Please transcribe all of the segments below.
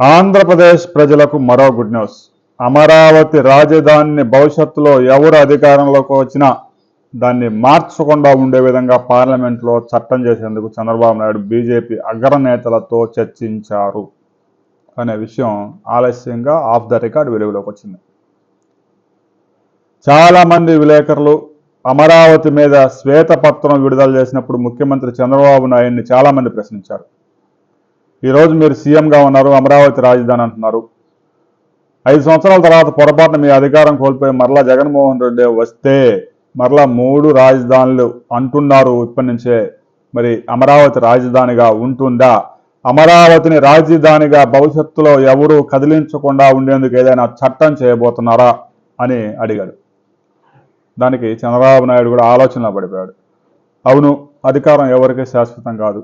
ఆంధ్రప్రదేశ్ ప్రజలకు మరో good news. Amaravati రాజధానిని భవిష్యత్తులో ఎవరు అధికారంలోకి వచ్చినా దాన్ని మార్చకుండా ఉండే విధంగా పార్లమెంట్లో చట్టం చేసేందుకు చంద్రబాబు నాయుడు బీజేపీ అగ్రనేతలతో చర్చించారు అనే విషయం ఆలస్యంగా ఆఫ్ ద రికార్డ్ వెలుగులోకి వచ్చింది. చాలామంది విలేకరులు అమరావతి మీద శ్వేతపత్రం విడుదల చేసినప్పుడు ముఖ్యమంత్రి చంద్రబాబు నాయుడిని చాలామంది ప్రశ్నించారు. ఈరోజు మీరు సీఎంగా ఉన్నారు అమరావతి రాజధాని అంటున్నారు. ఐదు సంవత్సరాల తర్వాత పొరపాటున మీ అధికారం కోల్పోయి మరలా జగన్మోహన్ రెడ్డి వస్తే మరలా మూడు రాజధానులు అంటున్నారు ఇప్పటి నుంచే మరి అమరావతి రాజధానిగా ఉంటుందా? అమరావతిని రాజధానిగా భవిష్యత్తులో ఎవరు కదిలించకుండా ఉండేందుకు ఏదైనా చట్టం చేయబోతున్నారా అని అడిగాడు. దానికి చంద్రబాబు నాయుడు కూడా ఆలోచనలో పడిపోయాడు. అవును అధికారం ఎవరికీ శాశ్వతం కాదు.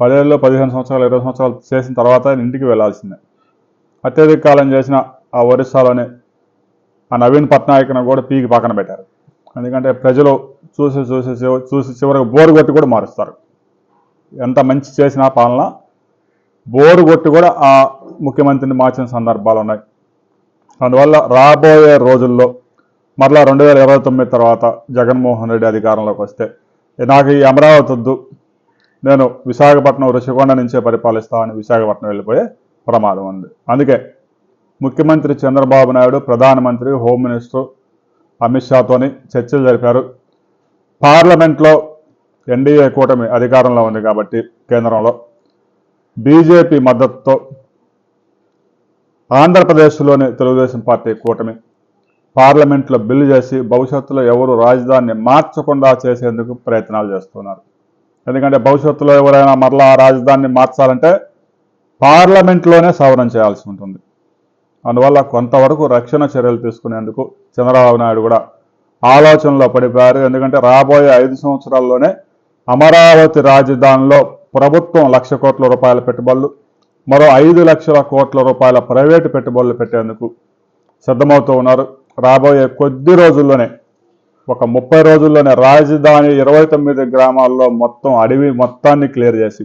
పదేళ్ళలో పదిహేను సంవత్సరాలు ఇరవై సంవత్సరాలు చేసిన తర్వాత ఆయన ఇంటికి వెళ్ళాల్సిందే అత్యధిక కాలం చేసిన ఆ ఒరిస్సాలోనే ఆ నవీన్ పట్నాయక్ను కూడా పీకి పక్కన పెట్టారు. ఎందుకంటే ప్రజలు చూసి చూసి చూసి చివరికి బోరు కొట్టి కూడా మారుస్తారు. ఎంత మంచి చేసిన పాలన బోరు కొట్టి కూడా ఆ ముఖ్యమంత్రిని మార్చిన సందర్భాలు ఉన్నాయి. అందువల్ల రాబోయే రోజుల్లో మరలా రెండు వేల ఇరవై తొమ్మిది తర్వాత జగన్మోహన్ రెడ్డి అధికారంలోకి వస్తే నాకు ఈ అమరావతి వద్దు నేను విశాఖపట్నం ఋషికొండ నుంచే పరిపాలిస్తామని విశాఖపట్నం వెళ్ళిపోయే ప్రమాదం ఉంది. అందుకే ముఖ్యమంత్రి చంద్రబాబు నాయుడు ప్రధానమంత్రి హోమ్ మినిస్టర్ అమిత్ షాతోని చర్చలు జరిపారు. పార్లమెంట్లో ఎన్డీఏ కూటమి అధికారంలో ఉంది కాబట్టి కేంద్రంలో బీజేపీ మద్దతుతో ఆంధ్రప్రదేశ్లోని తెలుగుదేశం పార్టీ కూటమి పార్లమెంట్లో బిల్లు చేసి భవిష్యత్తులో ఎవరు రాజధానిని మార్చకుండా చేసేందుకు ప్రయత్నాలు చేస్తున్నారు. ఎందుకంటే భవిష్యత్తులో ఎవరైనా మరలా ఆ రాజధానిని మార్చాలంటే పార్లమెంట్లోనే సవరణ చేయాల్సి ఉంటుంది. అందువల్ల కొంతవరకు రక్షణ చర్యలు తీసుకునేందుకు చంద్రబాబు నాయుడు కూడా ఆలోచనలో పడిపోయారు. ఎందుకంటే రాబోయే ఐదు సంవత్సరాల్లోనే అమరావతి రాజధానిలో ప్రభుత్వం లక్ష కోట్ల రూపాయల పెట్టుబడులు మరో ఐదు లక్షల కోట్ల రూపాయల ప్రైవేటు పెట్టుబడులు పెట్టేందుకు సిద్ధమవుతూ ఉన్నారు. రాబోయే కొద్ది రోజుల్లోనే ఒక ముప్పై రోజుల్లోనే రాజధాని ఇరవై తొమ్మిది గ్రామాల్లో మొత్తం అడవి మొత్తాన్ని క్లియర్ చేసి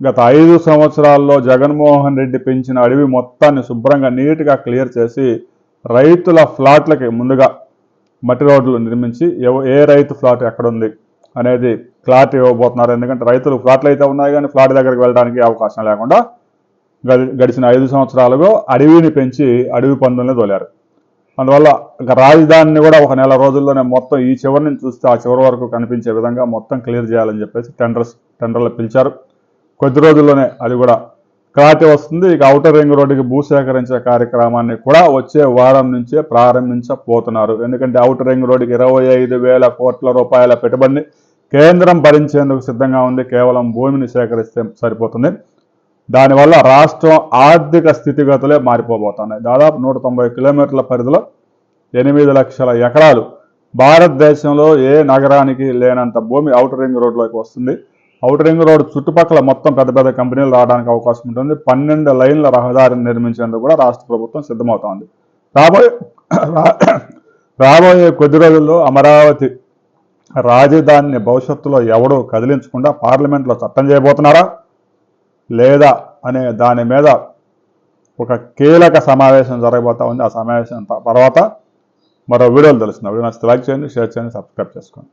గత ఐదు సంవత్సరాల్లో జగన్మోహన్ రెడ్డి పెంచిన అడవి మొత్తాన్ని శుభ్రంగా నీట్గా క్లియర్ చేసి రైతుల ఫ్లాట్లకి ముందుగా మట్టి రోడ్లు నిర్మించి ఏ రైతు ఫ్లాట్ ఎక్కడుంది అనేది ఫ్లాట్ ఇవ్వబోతున్నారు. ఎందుకంటే రైతులు ఫ్లాట్లు అయితే ఉన్నాయి కానీ ఫ్లాట్ దగ్గరికి వెళ్ళడానికి అవకాశం లేకుండా గడి- గడిచిన ఐదు సంవత్సరాలుగా అడవిని పెంచి అడవి పందుల్ని తోలారు. అందువల్ల రాజధానిని కూడా ఒక నెల రోజుల్లోనే మొత్తం ఈ చివరి నుంచి చూస్తే ఆ చివరి వరకు కనిపించే విధంగా మొత్తం క్లియర్ చేయాలని చెప్పేసి టెండర్స్ టెండర్లు పిలిచారు. కొద్ది రోజుల్లోనే అది కూడా క్లారిటీ వస్తుంది. ఇక ఔటర్ రింగ్ రోడ్డుకి భూసేకరించే కార్యక్రమాన్ని కూడా వచ్చే వారం నుంచే ప్రారంభించబోతున్నారు. ఎందుకంటే అవుటర్ రింగ్ రోడ్డుకి ఇరవై ఐదు వేల కోట్ల రూపాయల పెట్టుబడిని కేంద్రం భరించేందుకు సిద్ధంగా ఉంది. కేవలం భూమిని సేకరిస్తే సరిపోతుంది. దానివల్ల రాష్ట్రం ఆర్థిక స్థితిగతులే మారిపోబోతున్నాయి. దాదాపు నూట తొంభై కిలోమీటర్ల పరిధిలో ఎనిమిది లక్షల ఎకరాలు భారతదేశంలో ఏ నగరానికి లేనంత భూమి ఔటర్ రింగ్ రోడ్లోకి వస్తుంది. ఔటర్ రింగ్ రోడ్ చుట్టుపక్కల మొత్తం పెద్ద పెద్ద కంపెనీలు రావడానికి అవకాశం ఉంటుంది. పన్నెండు లైన్ల రహదారిని నిర్మించేందుకు కూడా రాష్ట్ర ప్రభుత్వం సిద్ధమవుతోంది. రాబోయే రాబోయే కొద్ది రోజుల్లో అమరావతి రాజధానిని భవిష్యత్తులో ఎవడు కదిలించకుండా పార్లమెంట్లో చట్టం చేయబోతున్నారా? లేదా అనే దాని మీద ఒక కీలక సమావేశం జరగబోతా ఉంది. ఆ సమావేశం త- తర్వాత మరో వీడియోలు తెలుస్తుంది వీడియో నచ్చితే లైక్ చేయండి షేర్ చేయండి సబ్స్క్రైబ్ చేసుకోండి.